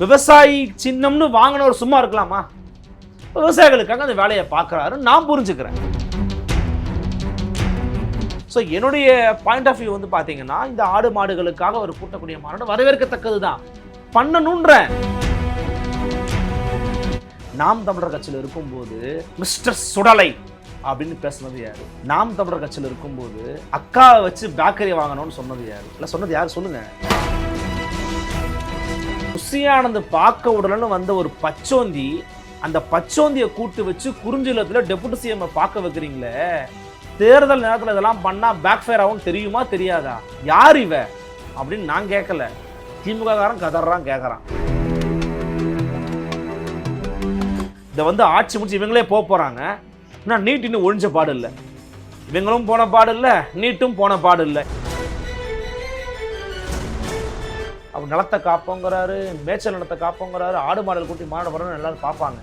விவசாயி சின்னம்னு வாங்கினவர் சும்மா இருக்கலாமா? விவசாயிகளுக்காக அந்த வேலையை பார்க்குறாரு. நான் புரிஞ்சுக்கிறேன். ஸோ என்னுடைய பாயிண்ட் ஆஃப் வியூ வந்து பார்த்தீங்கன்னா இந்த ஆடு மாடுகளுக்காக ஒரு கூட்டக்கூடிய மாநாடு வரவேற்கத்தக்கது தான் பண்ணணுன்ற நாம் தமிழர் கட்சியில் இருக்கும்போது மிஸ்டர் சுடலை அப்படின்னு பேசுனது யாரு? நாம் தமிழர் கட்சியில் இருக்கும்போது அக்காவை வச்சு பேக்கரி வாங்கணும்னு சொன்னது யாரு? இல்லை சொன்னது யாரு? சொல்லுங்கள் புஷியானந்த் பார்க்க உடலன்னு வந்த ஒரு பச்சோந்தி அந்த பச்சோந்தியை கூட்டு வச்சு குறிஞ்சிலத்தில் டெபுட்டி சிஎம் பார்க்க வைக்கிறீங்களே? தேர்தல் நேரத்தில் இதெல்லாம் பண்ணால் பேக் ஃபயர் ஆகும் தெரியுமா தெரியாதா? யார் இவ? அப்படின்னு நான் கேட்கல திமுக காரன் கதறான் கேட்குறான் இதை வந்து ஆட்சி முடிச்சு இவங்களே போக போகிறாங்க ஆனால் நீட் இன்னும் ஒழிஞ்ச பாடு இல்லை. இவங்களும் போன பாடு இல்லை நீட்டும் போன பாடு இல்லை. அவர் நிலத்தை காப்போங்கிறாரு மேய்ச்சல் நிலத்தை காப்போங்கிறாரு ஆடு மாடல் கூட்டி மாடு வரணும்னு எல்லாரும் பார்ப்பாங்க.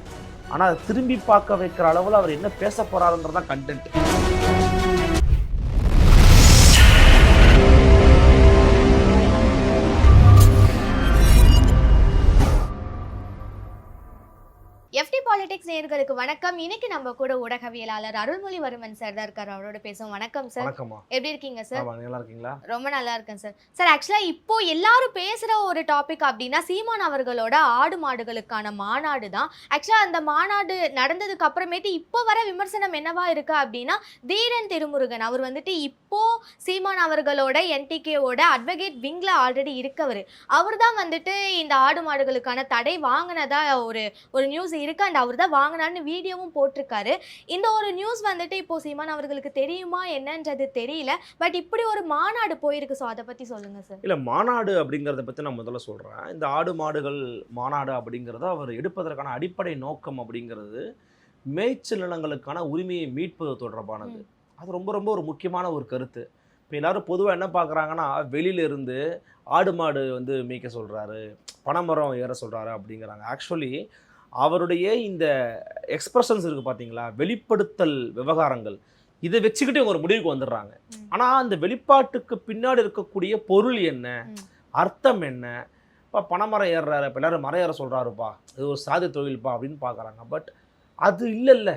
ஆனால் அதை திரும்பி பார்க்க வைக்கிற அளவில் அவர் என்ன பேச போறாருன்றது தான் கண்டென்ட் நேயர்களுக்கு வணக்கம். இன்னைக்கு நம்ம கூட ஊடகவியலாளர் அருள்மொழிவர்மன் சார் தான் இருக்காரு. அவரோட பேசுவோம். வணக்கம் சார் எப்படி இருக்கீங்க சார் நல்லா இருக்கீங்களா? ரொம்ப நல்லா இருக்கேன் சார் சார் ஆக்சுவலா இப்போ எல்லாரும் பேசுற ஒரு டாபிக் அப்படின்னா சீமான் அவர்களோட ஆடு மாடுகளுக்கான மாநாடு தான். ஆக்சுவலா அந்த மாநாடு நடந்ததுக்கு அப்புறமேட்டு இப்போ வர விமர்சனம் என்னவா இருக்கு அப்படின்னா தீரன் திருமுருகன். அவர் வந்துட்டு இப்போ சீமான் அவர்களோட என்டிகேவோட அட்வொகேட் விங்ல ஆல்ரெடி இருக்கவர். அவர் தான் வந்துட்டு இந்த ஆடு மாடுகளுக்கான தடை வாங்கினதா ஒரு ஒரு நியூஸ் இருக்கு. அண்ட் அவர் தான் வாங்கினார்னு வீடியோவும் போட்டிருக்காரு. இந்த ஒரு நியூஸ் வந்துட்டு இப்போ சீமான் அவர்களுக்கு தெரியுமா என்னன்றது தெரியல. பட் இப்படி ஒரு மாநாடு போயிருக்கு. ஸோ அதை பத்தி சொல்லுங்க சார் இல்லை மாநாடு அப்படிங்கிறத பற்றி நான் முதல்ல சொல்கிறேன் இந்த ஆடு மாடுகள் மாநாடு அப்படிங்கிறத அவர் எடுப்பதற்கான அடிப்படை நோக்கம் அப்படிங்கிறது மேய்ச்சல் நிலங்களுக்கான உரிமையை மீட்பது தொடர்பானது. அது ரொம்ப ரொம்ப ஒரு முக்கியமான ஒரு கருத்து. இப்போ எல்லாரும் பொதுவாக என்ன பார்க்குறாங்கன்னா வெளியில இருந்து ஆடு மாடு வந்து மேய்க்க சொல்கிறாரு பனைமரம் ஏற சொல்கிறாரு அப்படிங்கிறாங்க. ஆக்சுவலி அவருடைய இந்த எக்ஸ்பிரஷன்ஸ் இருக்குது பார்த்தீங்களா வெளிப்படுத்தல் விவகாரங்கள். இதை வச்சுக்கிட்டு இவங்க ஒரு முடிவுக்கு வந்துடுறாங்க. ஆனால் அந்த வெளிப்பாட்டுக்கு பின்னாடி இருக்கக்கூடிய பொருள் என்ன. அர்த்தம் என்ன? இப்போ பனைமரம் ஏறுறாரு. இப்போ எல்லாரும் மரம் ஏற சொல்கிறாருப்பா இது ஒரு சாதி தொழில்ப்பா அப்படின்னு பார்க்குறாங்க. பட் அது இல்லை இல்லை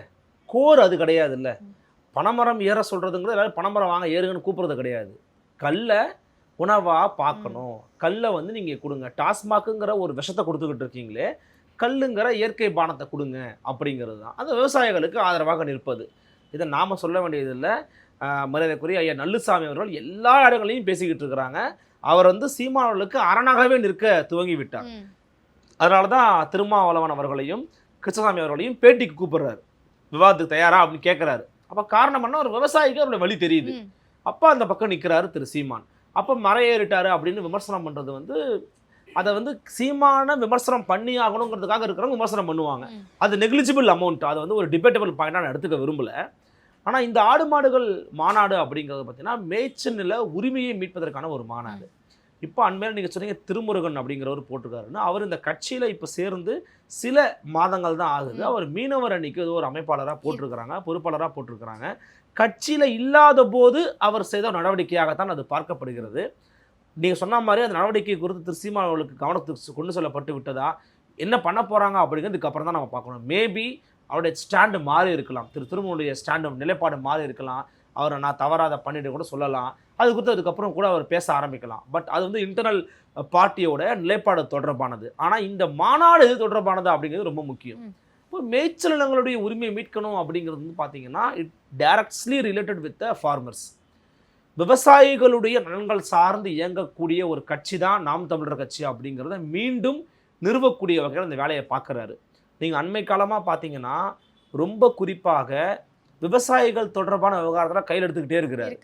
கோர் அது கிடையாது இல்லை ம். பனைமரம் ஏற சொல்கிறதுங்கிறது எல்லாரும் பனைமரம் வாங்க ஏறுங்கன்னு கூப்பிட்றது கிடையாது. கல்லை உணவாக பார்க்கணும். கல்லை வந்து நீங்கள் கொடுங்க. டாஸ்மாக்குங்கிற ஒரு விஷத்தை கொடுத்துக்கிட்டு இருக்கீங்களே கல்லுங்கிற இயற்கை பானத்தை கொடுங்க அப்படிங்கிறது தான் அது விவசாயிகளுக்கு ஆதரவாக நிற்பது. இதை நாம் சொல்ல வேண்டியதில்லை. மரியாதைக்குரிய ஐயா நல்லுசாமி அவர்கள் எல்லா இடங்களையும் பேசிக்கிட்டு இருக்கிறாங்க. அவர் வந்து சீமானவர்களுக்கு அரணாகவே நிற்க துவங்கி விட்டார். அதனால தான் திருமாவளவன் அவர்களையும் கிருஷ்ணசாமி அவர்களையும் பேட்டிக்கு கூப்பிடுறாரு. விவாதத்துக்கு தயாரா அப்படின்னு கேட்குறாரு அப்போ காரணம் என்ன? ஒரு விவசாயிக்கு அவரோட வழி தெரியுது. அப்போ அந்த பக்கம் நிற்கிறாரு திரு சீமான். அப்போ மறையேறிட்டாரு அப்படின்னு விமர்சனம் பண்ணுறது வந்து அதை வந்து சீமான விமர்சனம் பண்ணி ஆகணுங்கிறதுக்காக இருக்கிறவங்க விமர்சனம் பண்ணுவாங்க. அது நெக்லிஜிபிள் அமௌண்ட் அதை வந்து ஒரு டிபேட்டபிள் பாயிண்டாக நான் எடுத்துக்க விரும்பல. ஆனால் இந்த ஆடு மாடுகள் மாநாடு அப்படிங்கிறது பார்த்தீங்கன்னா மேய்ச்சல் உரிமையை மீட்பதற்கான ஒரு மாநாடு. இப்போ அண்மையில் நீங்கள் சொன்னீங்க திருமுருகன் அப்படிங்கிறவர் போட்டிருக்காருன்னு. அவர் இந்த கட்சியில் இப்போ சேர்ந்து சில மாதங்கள் தான் ஆகுது. அவர் மீனவர் அணிக்கு ஏதோ ஒரு அமைப்பாளராக போட்டிருக்கிறாங்க பொறுப்பாளராக போட்டிருக்கிறாங்க. கட்சியில் இல்லாத போது அவர் செய்த ஒரு நடவடிக்கையாகத்தான் அது பார்க்கப்படுகிறது. நீங்கள் சொன்ன மாதிரி அந்த நடவடிக்கை குறித்து திரு சீமான் அவர்களுக்கு கவனத்துக்கு கொண்டு செல்லப்பட்டு விட்டதா? என்ன பண்ண போகிறாங்க அப்படிங்கிறதுக்கு அப்புறம் தான் நம்ம பார்க்கணும். மேபி அவருடைய ஸ்டாண்டு மாறி இருக்கலாம். திரு திருமணுடைய ஸ்டாண்டு நிலைப்பாடு மாறி இருக்கலாம். அவரை நான் தவறாத பண்ணிட்டு கூட சொல்லலாம். அது குறித்து அதுக்கப்புறம் கூட அவர் பேச ஆரம்பிக்கலாம். பட் அது வந்து இன்டர்னல் பார்ட்டியோட நிலைப்பாடு தொடர்பானது. ஆனால் இந்த மாநாடு எது தொடர்பானது அப்படிங்கிறது ரொம்ப முக்கியம். இப்போ மேய்ச்சல் நிலங்களுடைய உரிமையை மீட்கணும் அப்படிங்கிறது வந்து பார்த்தீங்கன்னா it directly related with the farmers விவசாயிகளுடைய நலன்கள் சார்ந்து இயங்கக்கூடிய ஒரு கட்சி தான் நாம் தமிழர் கட்சி அப்படிங்கிறத மீண்டும் நிறுவக்கூடிய வகையில் இந்த வேலையை பார்க்குறாரு. நீங்கள் அண்மை காலமாக பார்த்தீங்கன்னா ரொம்ப குறிப்பாக விவசாயிகள் தொடர்பான விவகாரத்தில் கையில் எடுத்துக்கிட்டே இருக்கிறாரு.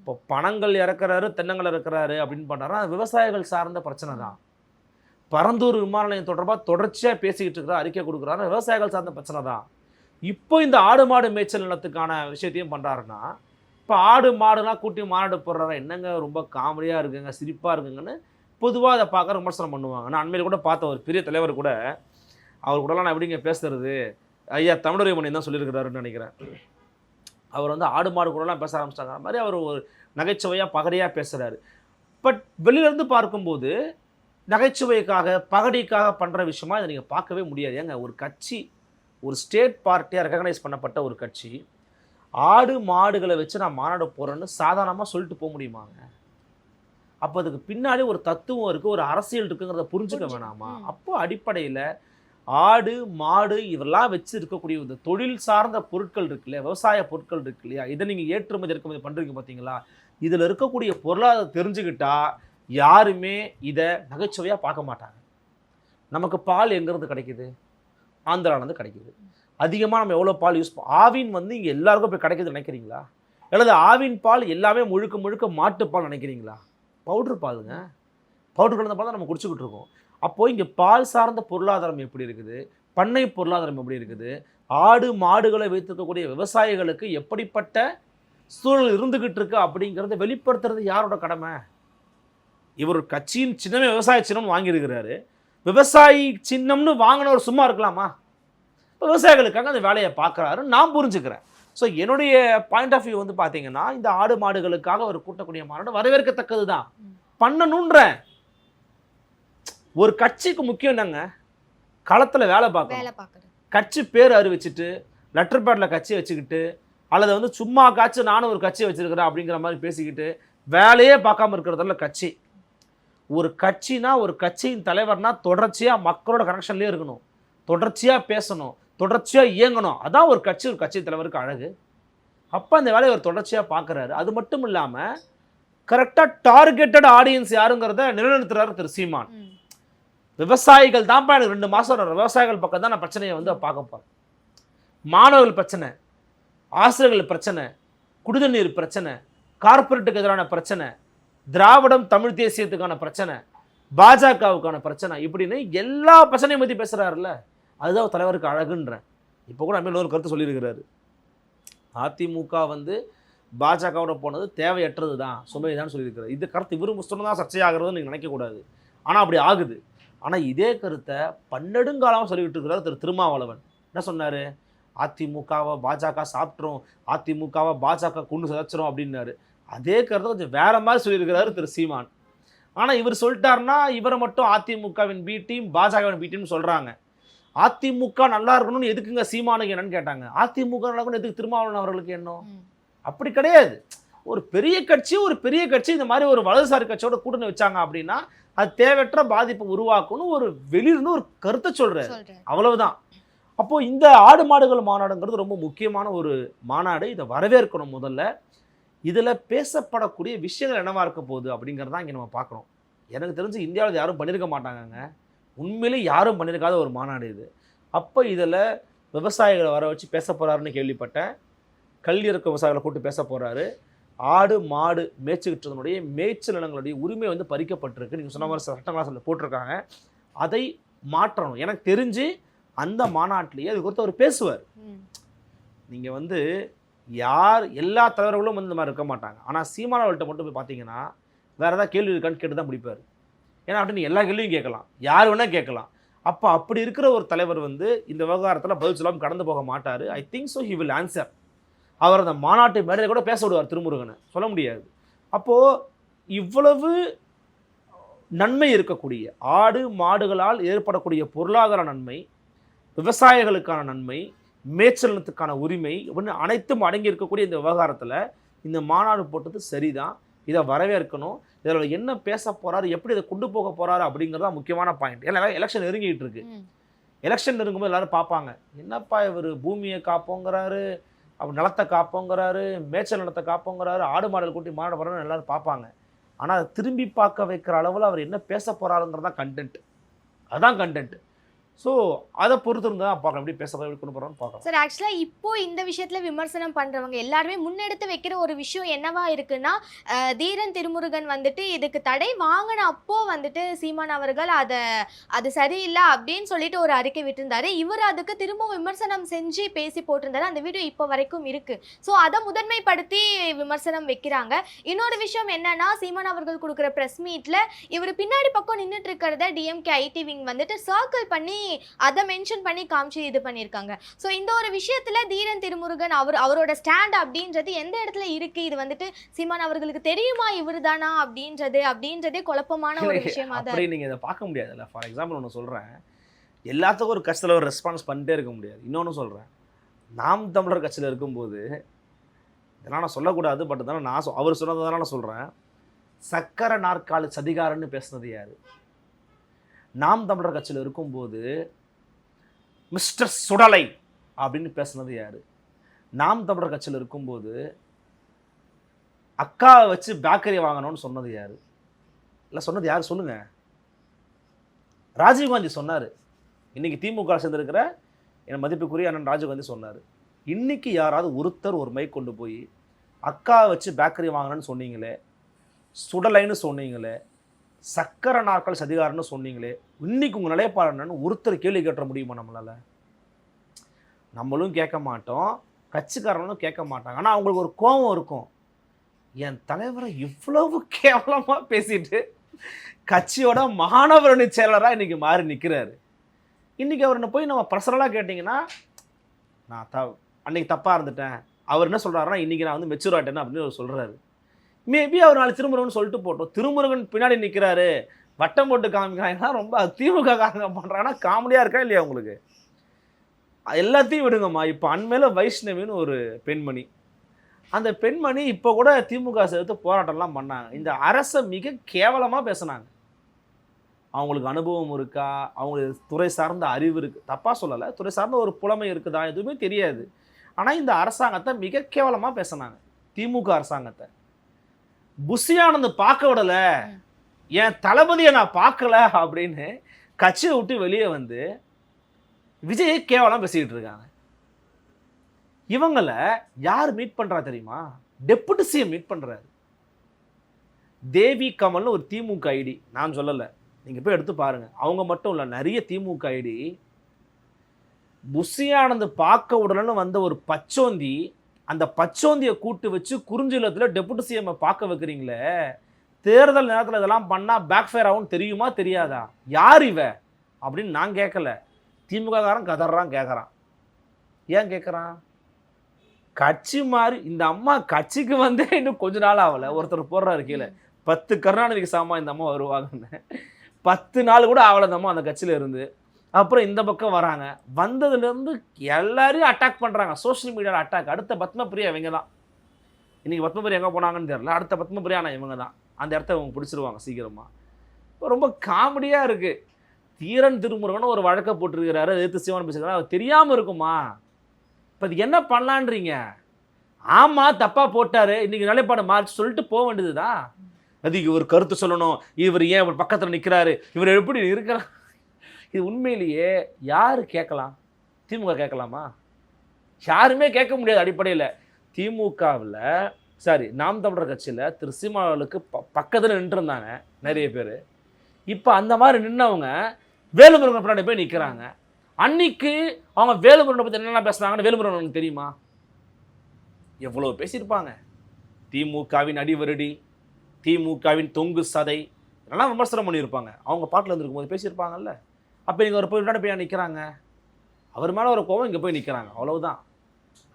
இப்போ பணங்கள் இறக்குறாரு தென்னங்கள் இறக்குறாரு அப்படின்னு பண்ணுறாரு அது விவசாயிகள் சார்ந்த பிரச்சனை தான். பரந்தூர் விமான நிலையம் தொடர்பாக தொடர்ச்சியாக பேசிக்கிட்டு இருக்கிற அறிக்கை கொடுக்குறாரு விவசாயிகள் சார்ந்த பிரச்சனை தான். இப்போ இந்த ஆடு மாடு மேய்ச்சல் நிலத்துக்கான விஷயத்தையும் பண்ணுறாருன்னா இப்போ ஆடு மாடுலாம் கூட்டி மாநாடு போடுறாரு? என்னங்க? ரொம்ப காமெடியாக இருக்குங்க சிரிப்பாக இருக்குங்கன்னு பொதுவாக அதை பார்க்க விமர்சனம் பண்ணுவாங்க. நான் அண்மையில் கூட பார்த்த ஒரு பெரிய தலைவர் கூட. அவர் கூடலாம் நான் எப்படிங்க பேசுறது? ஐயா தமிழரை மணி தான் சொல்லியிருக்கிறாருன்னு நினைக்கிறேன். அவர் வந்து ஆடு மாடு கூடலாம் பேச ஆரம்பிச்சிட்டாங்க. மாதிரி அவர் ஒரு நகைச்சுவையாக பகடையாக பேசுகிறாரு பட் வெளியிலேருந்து பார்க்கும்போது நகைச்சுவைக்காக பகடிக்காக பண்ணுற விஷயமா இதை நீங்கள் பார்க்கவே முடியாது. ஏங்க ஒரு கட்சி ஒரு ஸ்டேட் பார்ட்டியாக ரெக்கக்னைஸ் பண்ணப்பட்ட ஒரு கட்சி ஆடு மாடுகளை வச்சு நான் மாநாடு போகிறேன்னு சாதாரணமாக சொல்லிட்டு போக முடியுமாங்க? அப்போ அதுக்கு பின்னாடி ஒரு தத்துவம் இருக்குது ஒரு அரசியல் இருக்குங்கிறத புரிஞ்சுக்க புரிஞ்சு- வேணாமா. அப்போ அடிப்படையில் ஆடு மாடு இதெல்லாம் வச்சு இருக்கக்கூடிய இந்த தொழில் சார்ந்த பொருட்கள் இருக்கு இல்லையா? விவசாய பொருட்கள் இருக்கு இல்லையா? இதை நீங்கள் ஏற்றுமதி இறக்குமதி பண்ணுறீங்க பார்த்தீங்களா இதில் இருக்கக்கூடிய பொருளாதாரம் தெரிஞ்சுக்கிட்டா யாருமே இதை நகைச்சுவையாக பார்க்க மாட்டாங்க. நமக்கு பால் எங்கேருந்து கிடைக்குது? ஆந்திராலேருந்து கிடைக்குது. அதிகமாக நம்ம எவ்வளோ பால் யூஸ் ஆவின் வந்து இங்கே எல்லாருக்கும் போய் கிடைக்கிறது நினைக்கிறீங்களா? அல்லது ஆவின் பால் எல்லாமே முழுக்க முழுக்க மாட்டுப்பால் நினைக்கிறீங்களா? பவுட்ரு பாலுங்க. பவுட்ரு கலந்த பால் தான் நம்ம குடிச்சுக்கிட்டு இருக்கோம். அப்போது இங்கே பால் சார்ந்த பொருளாதாரம் எப்படி இருக்குது? பண்ணை பொருளாதாரம் எப்படி இருக்குது? ஆடு மாடுகளை வைத்திருக்கக்கூடிய விவசாயிகளுக்கு எப்படிப்பட்ட சூழல் இருந்துக்கிட்டு இருக்கு அப்படிங்கிறத வெளிப்படுத்துறது யாரோட கடமை? இவர் கட்சியின் சின்னமே விவசாய சின்னம் வாங்கியிருக்கிறாரு. விவசாயி சின்னம்னு வாங்கினவர் சும்மா இருக்கலாமா? விவசாயிகளுக்காக அந்த வேலையை பார்க்குறாரு. நான் புரிஞ்சுக்கிறேன். ஸோ என்னுடைய பாயிண்ட் ஆஃப் வியூ வந்து பார்த்தீங்கன்னா இந்த ஆடு மாடுகளுக்காக ஒரு கூட்டக்கூடிய மாநாடு வரவேற்கத்தக்கது தான். பண்ணணுன்றேன் ஒரு கட்சிக்கு முக்கியம் என்னங்க? களத்தில் வேலை பார்க்கணும். கட்சி பேர் அறிவிச்சிட்டு லெட்டர் பேடில் கட்சி வச்சுக்கிட்டு அல்லது வந்து சும்மா காட்சி நானும் ஒரு கட்சி வச்சிருக்கிறேன் அப்படிங்கிற மாதிரி பேசிக்கிட்டு வேலையே பார்க்காம இருக்கிறதுல கட்சி. ஒரு கட்சினா ஒரு கட்சியின் தலைவர்னா தொடர்ச்சியாக மக்களோட கனெக்ஷன்லேயே இருக்கணும். தொடர்ச்சியாக பேசணும். தொடர்ச்சியாக இயங்கணும். அதான் ஒரு கட்சி ஒரு கட்சி தலைவருக்கு அழகு. அப்போ அந்த வேலையை அவர் தொடர்ச்சியாக பார்க்குறாரு. அது மட்டும் இல்லாமல் கரெக்டாக டார்கெட்டட் ஆடியன்ஸ் யாருங்கிறத நிலைநிறுத்துறாரு திரு சீமான். விவசாயிகள் தான்ப்பா எனக்கு ரெண்டு மாதம் விவசாயிகள் பக்கம் தான் நான் பிரச்சனையை வந்து பார்க்க போகிறேன் மாணவர்கள் பிரச்சனை ஆசிரியர்கள் பிரச்சனை குடிதண்ணீர் பிரச்சனை கார்ப்பரேட்டுக்கு எதிரான பிரச்சனை திராவிடம் தமிழ் தேசியத்துக்கான பிரச்சனை பாஜகவுக்கான பிரச்சனை இப்படின்னு எல்லா பிரச்சனையும் பற்றி பேசுகிறாருல்ல அதுதான் தலைவருக்கு அழகுன்றேன். இப்போ கூட அம்மையில் ஒரு கருத்து சொல்லியிருக்கிறாரு. அதிமுக வந்து பாஜகவோட போனது தேவையற்றது தான் சுமைதான் சொல்லியிருக்கிறார். இந்த கருத்து இவரும் சொன்னதான் சர்ச்சையாகிறதுன்னு நீங்கள் நினைக்கக்கூடாது. ஆனால் அப்படி ஆகுது. ஆனால் இதே கருத்தை பன்னெடுங்காலமாக சொல்லிக்கிட்டு இருக்கிறார் திரு திருமாவளவன். என்ன சொன்னார்? அதிமுகவை பாஜக சாப்பிட்றோம் அதிமுகவை பாஜக கொண்டு சதைச்சிரும் அப்படின்னாரு. அதே கருத்தை கொஞ்சம் வேற மாதிரி சொல்லியிருக்கிறாரு திரு சீமான். ஆனால் இவர் சொல்லிட்டாருன்னா இவரை மட்டும் அதிமுகவின் பி டீம் பாஜகவின் பி டீம்னு சொல்கிறாங்க அதிமுக நல்லா இருக்கணும்னு எதுக்குங்க சீமானுக்கு என்னன்னு கேட்டாங்க. அதிமுக நல்லா இருக்கணும் எதுக்கு திருமாவளவன் அவர்களுக்கு ம். அப்படி கிடையாது. ஒரு பெரிய கட்சி ஒரு பெரிய கட்சி இந்த மாதிரி ஒரு வலதுசாரி கட்சியோட கூட்டணி வச்சாங்க அப்படின்னா அது தேவையற்ற பாதிப்பை உருவாக்கணும் ஒரு வெளியிருந்து ஒரு கருத்தை சொல்றாரு. அவ்வளவுதான். அப்போ இந்த ஆடு மாடுகள் மாநாடுங்கிறது ரொம்ப முக்கியமான ஒரு மாநாடு. இதை வரவேற்கணும் முதல்ல. இதில் பேசப்படக்கூடிய விஷயங்கள் என்னவா இருக்க போகுது அப்படிங்கிறதான் இங்கே நம்ம பார்க்குறோம். எனக்கு தெரிஞ்சு இந்தியாவில் யாரும் பண்ணியிருக்க மாட்டாங்கங்க. உண்மையிலே யாரும் பண்ணியிருக்காத ஒரு மாநாடு இது. அப்போ இதில் விவசாயிகளை வர வச்சு பேச போகிறாருன்னு கேள்விப்பட்டேன். கல்வி இருக்க விவசாயிகளை கூப்பிட்டு பேச போகிறாரு ஆடு மாடு மேய்ச்சிக்கிட்டதனுடைய மேய்ச்சல் நிலங்களுடைய உரிமை வந்து பறிக்கப்பட்டிருக்கு. நீங்கள் சொன்ன மாதிரி சட்டங்களாக சொல்லி போட்டிருக்காங்க. அதை மாற்றணும். எனக்கு தெரிஞ்சு அந்த மாநாட்டிலேயே அது குறித்து அவர் பேசுவார். நீங்கள் வந்து யார் எல்லா தலைவர்களும் வந்து இந்த மாதிரி இருக்க மாட்டாங்க. ஆனால் சீமானவர்கள்ட்ட மட்டும் போய் பார்த்தீங்கன்னா வேறு ஏதாவது கேள்வி இருக்கான்னு கேட்டு தான் முடிப்பார். ஏன்னா அப்படி நீ எல்லா கேள்வியும் கேட்கலாம். யார் வேணால் கேட்கலாம். அப்போ அப்படி இருக்கிற ஒரு தலைவர் வந்து இந்த விவகாரத்தில் பதில் சொல்லாமல் கடந்து போக மாட்டார். I think so he will answer அவர் அந்த மாநாட்டு மேடையில் கூட பேச விடுவார் திருமுருகனை. சொல்ல முடியாது. அப்போது இவ்வளவு நன்மை இருக்கக்கூடிய ஆடு மாடுகளால் ஏற்படக்கூடிய பொருளாதார நன்மை விவசாயிகளுக்கான நன்மை மேய்ச்சலனத்துக்கான உரிமை அப்படின்னு அனைத்தும் அடங்கி இருக்கக்கூடிய இந்த விவகாரத்தில் இந்த மாநாடு போட்டது சரிதான். இதை வரவேற்கணும் இதில் என்ன பேச போறாரு எப்படி இதை கொண்டு போக போறாரு அப்படிங்கிறது தான் முக்கியமான பாயிண்ட் ஏன்னா எலெக்ஷன் நெருங்கிட்டு இருக்கு. எலெக்ஷன் நெருங்கும்போது எல்லாரும் பார்ப்பாங்க. என்னப்பா இவர் பூமியை காப்போங்கிறாரு அவர் நிலத்தை காப்போங்கிறாரு மேய்ச்சல் நிலத்தை காப்போங்கிறாரு ஆடு மாடுகள் கூட்டி மாநாடு போகிறாரு எல்லாரும் பார்ப்பாங்க. ஆனால் அதை திரும்பி பார்க்க வைக்கிற அளவில் அவர் என்ன பேச போகிறாருங்கிறது தான் கண்டென்ட் அதான் கண்டென்ட் ஸோ அதை பொறுத்து இருந்தால் பார்க்கலாம் எப்படி பேசுறதை எப்படி கொண்டு போகிறோம்னு பார்க்கலாம். சார் ஆக்சுவலாக இப்போ இந்த விஷயத்தில் விமர்சனம் பண்ணுறவங்க எல்லாருமே முன்னெடுத்து வைக்கிற ஒரு விஷயம் என்னவா இருக்குன்னா தீரன் திருமுருகன் வந்துட்டு இதுக்கு தடை வாங்கின அப்போ வந்துட்டு சீமான் அவர்கள் அதை அது சரியில்லை அப்படின்னு சொல்லிட்டு ஒரு அறிக்கை விட்டிருந்தாரு. இவர் அதுக்கு திரும்ப விமர்சனம் செஞ்சு பேசி போட்டிருந்தாரு. அந்த வீடியோ இப்போ வரைக்கும் இருக்கு. ஸோ அதை முதன்மைப்படுத்தி விமர்சனம் வைக்கிறாங்க. இன்னொரு விஷயம் என்னன்னா சீமான் அவர்கள் கொடுக்குற ப்ரெஸ் மீட்ல இவர் பின்னாடி பக்கம் நின்றுட்டு இருக்கிறத டிஎம்கே ஐடி விங் வந்துட்டு சர்க்கிள் பண்ணி அதை மென்ஷன் பண்ணி காமிச்சு இது பண்ணியிருக்காங்க. ஸோ இந்த ஒரு விஷயத்துல தீரன் திருமுருகன் அவர் அவரோட ஸ்டாண்ட் அப்படின்றது எந்த இடத்துல இருக்கு? இது வந்துட்டு சீமான் அவர்களுக்கு தெரியுமா? இவருதானா? அப்படின்றது அப்படின்றதே குழப்பமான ஒரு விஷயமா தான் நீங்கள் இதை பார்க்க முடியாதுல்ல. ஃபார் எக்ஸாம்பிள் ஒன்று சொல்கிறேன் எல்லாத்துக்கும் ஒரு கட்சியில் ஒரு ரெஸ்பான்ஸ் பண்ணிட்டே இருக்க முடியாது. இன்னொன்று சொல்கிறேன் நாம் தமிழர் கட்சியில் இருக்கும்போது இதெல்லாம் நான் சொல்லக்கூடாது பட் இருந்தாலும் நான் அவர் சொன்னதால நான் சொல்கிறேன் சக்கர நாற்காலி சதிகாரன்னு பேசுனது யார்? நாம் தமிழர் கட்சியில் இருக்கும்போது மிஸ்டர் சுடலை அப்படின்னு பேசுனது யார்? நாம் தமிழர் கட்சியில் இருக்கும்போது அக்காவை வச்சு பேக்கரி வாங்கணும்னு சொன்னது யார்? இல்லை சொன்னது யார்? சொல்லுங்கள் ராஜீவ்காந்தி சொன்னார். இன்றைக்கி திமுக சேர்ந்துருக்கிற என் மதிப்புக்குரிய அண்ணன் ராஜீவ்காந்தி சொன்னார். இன்றைக்கி யாராவது ஒருத்தர் ஒரு மைக் கொண்டு போய் அக்காவை வச்சு பேக்கரி வாங்கணும்னு சொன்னீங்களே சுடலைன்னு சொன்னீங்களே சக்கர நாட்கள் சதிகாரன்னு சொன்னீங்களே இன்னைக்கு உங்கள் நிலைப்பாடு என்னன்னு ஒருத்தர் கேள்வி கேட்ட முடியுமா நம்மளால? நம்மளும் கேட்க மாட்டோம் கட்சிக்காரங்களும் கேட்க மாட்டாங்க. ஆனால் அவங்களுக்கு ஒரு கோபம் இருக்கும். என் தலைவரை இவ்வளவு கேவலமாக பேசிட்டு கட்சியோட மாணவரணி செயலராக இன்றைக்கி மாறி நிற்கிறாரு இன்னைக்கு அவரை போய் நம்ம பர்சனலாக கேட்டிங்கன்னா நான் த அன்றைக்கி தப்பாக இருந்துட்டேன். அவர் என்ன சொல்கிறாருன்னா இன்றைக்கி நான் வந்து மெச்சூர் ஆகிட்டேன்னு அப்படின்னு அவர் சொல்கிறாரு மேபி அவர் நாலு திருமுருகன் சொல்லிட்டு போட்டோம். திருமுருகன் பின்னாடி நிற்கிறாரு வட்டம் போட்டு காமிக்கிறாங்கன்னா ரொம்ப திமுக காரங்க பண்ணுறாங்கன்னா காமெடியாக இருக்கா இல்லையா உங்களுக்கு? எல்லாத்தையும் விடுங்கம்மா. இப்போ அண்மையில் வைஷ்ணவின்னு ஒரு பெண்மணி. அந்த பெண்மணி இப்போ கூட திமுக சேர்த்து போராட்டம்லாம் பண்ணாங்க. இந்த அரசை மிக கேவலமாக பேசுனாங்க. அவங்களுக்கு அனுபவம் இருக்கா? அவங்களுக்கு துறை சார்ந்த அறிவு இருக்குது தப்பாக சொல்லலை. துறை சார்ந்த ஒரு புலமை இருக்குதா? எதுவுமே தெரியாது. ஆனால் இந்த அரசாங்கத்தை மிக கேவலமாக பேசுனாங்க. திமுக அரசாங்கத்தை. புஷியானந்த் பார்க்க விடலை. என் தளபதியை நான் பார்க்கல அப்படின்னு கட்சியை விட்டு வெளியே வந்து விஜய் கேவலம் பேசிக்கிட்டு இருக்காங்க. இவங்களை யார் மீட் பண்றா தெரியுமா? டெப்புட்டி சிஎம் மீட் பண்றாரு. தேவி கமல்னு ஒரு திமுக ஐடி. நான் சொல்லலை. நீங்க போய் எடுத்து பாருங்க. அவங்க மட்டும் இல்லை நிறைய திமுக ஐடி. புஷியானந்த் பார்க்க உடனே வந்த ஒரு பச்சோந்தி அந்த பச்சோந்தியை கூட்டு வச்சு குறிஞ்சிலத்தில் டெபுட்டி சிஎம்ஐ பார்க்க வைக்கிறீங்களே? தேர்தல் நேரத்தில் இதெல்லாம் பண்ணால் பேக் ஆகும் தெரியுமா தெரியாதா? யார் இவ? அப்படின்னு நான் கேட்கல திமுககாரன் கதறான் கேட்குறான் ஏன் கேட்குறான் கட்சி மாதிரி இந்த அம்மா கட்சிக்கு வந்தே இன்னும் கொஞ்ச நாள் ஆகலை. ஒருத்தர் போடுறாரு கீழே. பத்து கருணாநிதிக்கு சாமா இந்த அம்மா வருவாங்கன்னு. பத்து நாள் கூட ஆகலை இந்த அம்மா அந்த கட்சியில் இருந்து. அப்புறம் இந்த பக்கம் வராங்க. வந்ததுலேருந்து எல்லாரையும் அட்டாக் பண்ணுறாங்க சோஷியல் மீடியாவில் அட்டாக் அடுத்த பத்மபிரியா இவங்க தான். இன்றைக்கி பத்மபிரியா எங்கே போனாங்கன்னு தெரியல. அடுத்த பத்மபிரியா ஆனால் இவங்க தான். அந்த இடத்த இவங்க பிடிச்சிருவாங்க சீக்கிரமாக இப்போ ரொம்ப காமெடியாக இருக்குது தீரன் திருமுருகன் ஒரு வழக்கை போட்டிருக்கிறாரு. எதிர்த்து சிவன் பேசுகிறாரு. அவர் தெரியாமல் இருக்குமா? இப்போ அது என்ன பண்ணலான்றீங்க? ஆமாம் தப்பாக போட்டார். இன்றைக்கி நிலைப்பாடு மாறிச்சு. சொல்லிட்டு போக வேண்டியதுதான். அது இவர் கருத்து சொல்லணும். இவர் ஏன் இவர் பக்கத்தில் நிற்கிறாரு இவர் எப்படி இருக்கிறார் இது உண்மையிலேயே யார் கேட்கலாம்? திமுக கேட்கலாமா? யாருமே கேட்க முடியாது அடிப்படையில். திமுகவில் சாரி நாம் தமிழர் கட்சியில் திரு சீமானவர்களுக்கு ப பக்கத்தில் நின்றுருந்தாங்க நிறைய பேர். இப்போ அந்த மாதிரி நின்னவங்க வேலுமுருகன் பின்னாடி போய் நிற்கிறாங்க அன்னைக்கு அவங்க வேலுமுருகனை பற்றி என்னென்ன பேசுனாங்கன்னு வேலுமுருகனுக்கு தெரியுமா? எவ்வளோ பேசியிருப்பாங்க. திமுகவின் அடிவருடி திமுகவின் தொங்கு சதை இதெல்லாம் விமர்சனம் பண்ணியிருப்பாங்க. அவங்க பாட்டில் இருந்திருக்கும் போது பேசியிருப்பாங்கல்ல. அப்போ இங்கே ஒரு போய் முன்னாடி போய் நிற்கிறாங்க அவர் மேலே ஒரு கோவம் இங்கே போய் நிற்கிறாங்க அவ்வளவுதான்.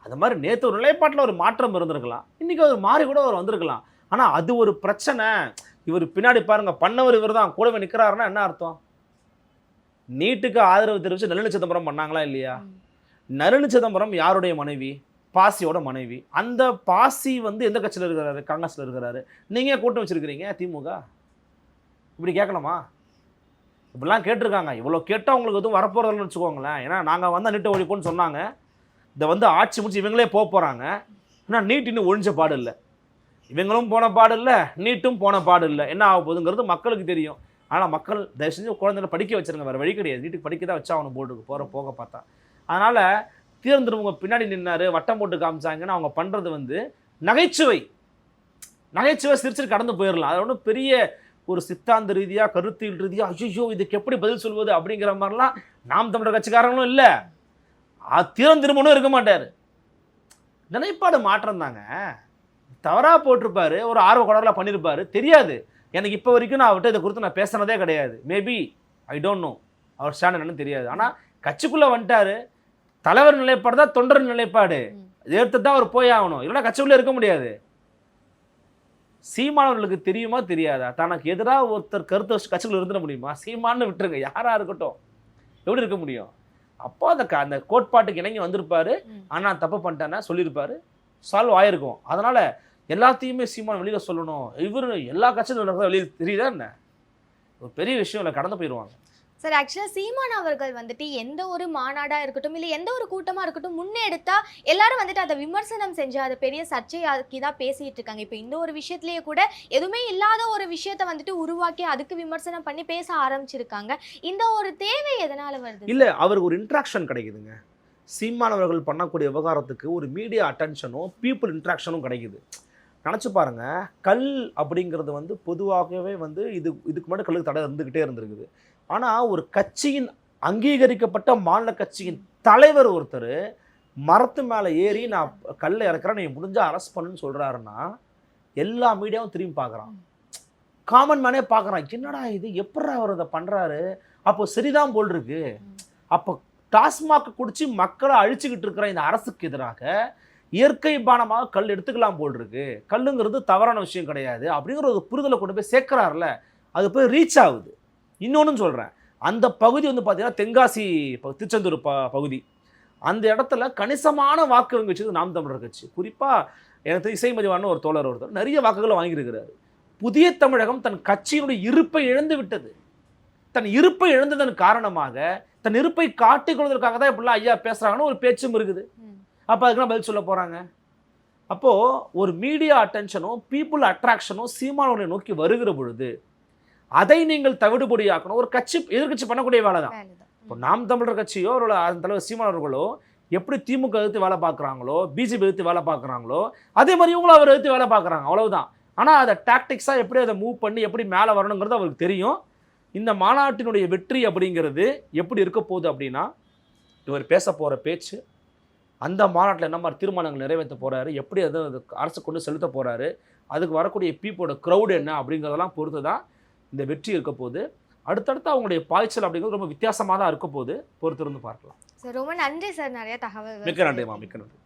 அது மாதிரி நேற்று ஒரு நிலைப்பாட்டில் ஒரு மாற்றம் இருந்திருக்கலாம். இன்றைக்கி அவர் மாறி கூட அவர் வந்திருக்கலாம். ஆனால் அது ஒரு பிரச்சனை. இவர் பின்னாடி பாருங்க பண்ணவர் இவர் தான். கூடவே நிற்கிறாருன்னா என்ன அர்த்தம்? நீட்டுக்கு ஆதரவு தெரிவித்து நளினி சிதம்பரம் பண்ணாங்களா இல்லையா? நளினி சிதம்பரம் யாருடைய மனைவி? பாசியோட மனைவி. அந்த பாசி வந்து எந்த கட்சியில் இருக்கிறாரு? காங்கிரஸில் இருக்கிறாரு. நீங்கள் கூட்டம் வச்சிருக்கிறீங்க? திமுக? இப்படி கேட்கலாமா இப்படிலாம் கேட்டிருக்காங்க. இவ்வளோ கேட்டால் உங்களுக்கு எதுவும் வரப்போகிறதுன்னு வச்சுக்கோங்களேன். ஏன்னா நாங்கள் வந்து நீட்டை ஒழிப்போம்னு சொன்னாங்க. இதை வந்து ஆட்சி முடிச்சு இவங்களே போக போகிறாங்க ஆனால் நீட் இன்னும் ஒழிஞ்ச பாடு இல்லை. இவங்களும் போன பாடு இல்லை நீட்டும் போன பாடு இல்லை. என்ன ஆக போகுதுங்கிறது மக்களுக்கு தெரியும். ஆனால் மக்கள் தயவு செஞ்சு குழந்தைகளை படிக்க வச்சுருங்க. வேறு வழி கிடையாது. வீட்டுக்கு படிக்க தான் வச்சா அவனை போட்டு போகிற போக பார்த்தா. அதனால் தீர்ந்துருவங்க பின்னாடி நின்னார் வட்டம் போட்டு காமிச்சாங்கன்னு அவங்க பண்ணுறது வந்து நகைச்சுவை. நகைச்சுவை சிரிச்சு கடந்து போயிடலாம் அது ஒன்றும் பெரிய ஒரு சித்தாந்த ரீதியாக கருத்தியல் ரீதியாக ஐயோ இதுக்கு எப்படி பதில் சொல்வது அப்படிங்கிற மாதிரிலாம் நாம் தமிழர் கட்சிக்காரங்களும் இல்லை. தீரம் திரும்பணும் இருக்க மாட்டார். நினைப்பாடு மாற்றம் தாங்க. தவறாக போட்டிருப்பாரு ஒரு ஆர்வ குடரில் பண்ணியிருப்பாரு தெரியாது. எனக்கு இப்போ வரைக்கும் நான் அவர்கிட்ட இதை குறித்து நான் பேசுனதே கிடையாது. மேபி ஐ டோன்ட் நோ அவர் ஸ்டாண்ட் என்னன்னு தெரியாது. ஆனால் கட்சிக்குள்ளே வந்துட்டாரு. தலைவர் நிலைப்பாடு தான் தொண்டர் நிலைப்பாடு. எடுத்து தான் அவர் போய் ஆகணும். இல்லைன்னா கட்சிக்குள்ளே இருக்க முடியாது. சீமானவர்களுக்கு தெரியுமா தெரியாதா? தனக்கு எதிராக ஒருத்தர் கருத்து வச்சு கட்சிக்குள்ள இருந்துட முடியுமா? சீமான்னு விட்டுருங்க. யாரா இருக்கட்டும். எப்படி இருக்க முடியும்? அப்போ அந்த க- அந்த கோட்பாட்டுக்கு இணங்கி வந்திருப்பாரு. ம். ஆனா தப்பு பண்ணிட்டேன்னா சொல்லியிருப்பாரு. சால்வ் ஆயிருக்கும். அதனால எல்லாத்தையுமே சீமான் வெளியில சொல்லணும். இவர் எல்லா நடக்கிறத வெளியில தெரியுதா என்ன? ஒரு பெரிய விஷயம் இல்லை கடந்து போயிடுவாங்க சார் ஆக்சுவலாக சீமான் அவர்கள் வந்துட்டு எந்த ஒரு மாநாடா இருக்கட்டும் இல்லை எந்த ஒரு கூட்டமா இருக்கட்டும் முன்னெடுத்தா எல்லாரும் வந்துட்டு அதை விமர்சனம் செஞ்சு அதை பெரிய சர்ச்சையாக்கி தான் பேசிட்டு இருக்காங்க. இப்போ இந்த ஒரு விஷயத்திலேயே கூட எதுவுமே இல்லாத ஒரு விஷயத்தை வந்துட்டு உருவாக்கி அதுக்கு விமர்சனம் பண்ணி பேச ஆரம்பிச்சிருக்காங்க. இந்த ஒரு தேவை எதனால வருது இல்ல அவருக்கு ஒரு இன்ட்ராக்ஷன் கிடைக்குதுங்க. சீமானவர்கள் பண்ணக்கூடிய விவகாரத்துக்கு ஒரு மீடியா அட்டென்ஷனும் பீப்புள் இன்ட்ராக்ஷனும் கிடைக்குது. நினச்சி பாருங்க கல் அப்படிங்கிறது வந்து பொதுவாகவே வந்து இது இதுக்கு முன்னாடி கல்லுக்கு தடை இருந்துக்கிட்டே இருந்திருக்குது. ஆனால் ஒரு கட்சியின் அங்கீகரிக்கப்பட்ட மாநில கட்சியின் தலைவர் ஒருத்தர் மரத்து மேலே ஏறி நான் கல்லை இறக்குறேன் நீ முடிஞ்சால் அரெஸ்ட் பண்ணுன்னு சொல்கிறாருன்னா எல்லா மீடியாவும் திரும்பி பார்க்குறான். காமன் மேனே பார்க்குறான். என்னடா இது? எப்படா அவர் அதை பண்ணுறாரு அப்போ சரிதான் போல் இருக்கு. அப்போ டாஸ்மாக் குடிச்சு மக்களை அழிச்சுக்கிட்டு இருக்கிற இந்த அரசுக்கு எதிராக இயற்கை பானமாக கல் எடுத்துக்கலாம் போல் இருக்கு. கல்லுங்கிறது தவறான விஷயம் கிடையாது. அப்படிங்கிற ஒரு புரிதலை கொண்டு போய் சேர்க்குறாருல. அது போய் ரீச் ஆகுது. இன்னொன்னு சொல்கிறேன் அந்த பகுதி வந்து பார்த்தீங்கன்னா தென்காசி திருச்செந்தூர் ப பகுதி. அந்த இடத்துல கணிசமான வாக்கு வச்சது நாம் தமிழர் கட்சி. குறிப்பாக எனக்கு இசைமதிவான ஒரு தோழர் ஒருத்தர் நிறைய வாக்குகளை வாங்கியிருக்கிறாரு. புதிய தமிழகம் தன் கட்சியினுடைய இருப்பை இழந்து விட்டது. தன் இருப்பை இழந்ததன் காரணமாக தன் இருப்பை காட்டிக் கொள்வதற்காக தான் இப்படிலாம் ஐயா பேசுகிறாங்கன்னு ஒரு பேச்சும் இருக்குது. அப்போ அதுக்கெல்லாம் பதில் சொல்ல போகிறாங்க அப்போது ஒரு மீடியா அட்டென்ஷனும் பீப்புள் அட்ராக்ஷனும் சீமானவர்களை நோக்கி வருகிற பொழுது அதை நீங்கள் தவிடுபொடியாக்கணும். ஒரு கட்சி எதிர்க்கட்சி பண்ணக்கூடிய வேலை தான். இப்போ நாம் தமிழர் கட்சியோ அவரோட தலைவர் சீமானவர்களோ எப்படி திமுக எதிர்த்து வேலை பார்க்குறாங்களோ பிஜேபி எதிர்த்து வேலை பார்க்குறாங்களோ அதே மாதிரி இவங்களும் அவர் எதிர்த்து வேலை பார்க்குறாங்க. அவ்வளவுதான். ஆனால் அதை டாக்டிக்ஸாக எப்படி அதை மூவ் பண்ணி எப்படி மேலே வரணுங்கிறது அவருக்கு தெரியும். இந்த மாநாட்டினுடைய வெற்றி அப்படிங்கிறது எப்படி இருக்க போகுது அப்படின்னா இவர் பேச போகிற பேச்சு அந்த மாநாட்டில் என்ன மாதிரி தீர்மானங்கள் நிறைவேற்ற போகிறாரு எப்படி அதை அது அரசு கொண்டு செலுத்த போகிறாரு அதுக்கு வரக்கூடிய பீப்போட க்ரௌட் என்ன அப்படிங்கிறதெல்லாம் பொறுத்து தான் இந்த வெற்றி இருக்க போகுது அடுத்தடுத்து அவங்களுடைய பாய்ச்சல் அப்படிங்கிறது ரொம்ப வித்தியாசமாக தான் இருக்க போகுது பொறுத்திருந்து பார்க்கலாம். சார் ரொம்ப நன்றி சார் நிறைய தகவல் மிக்க நன்றிமா மிக்க நன்றி.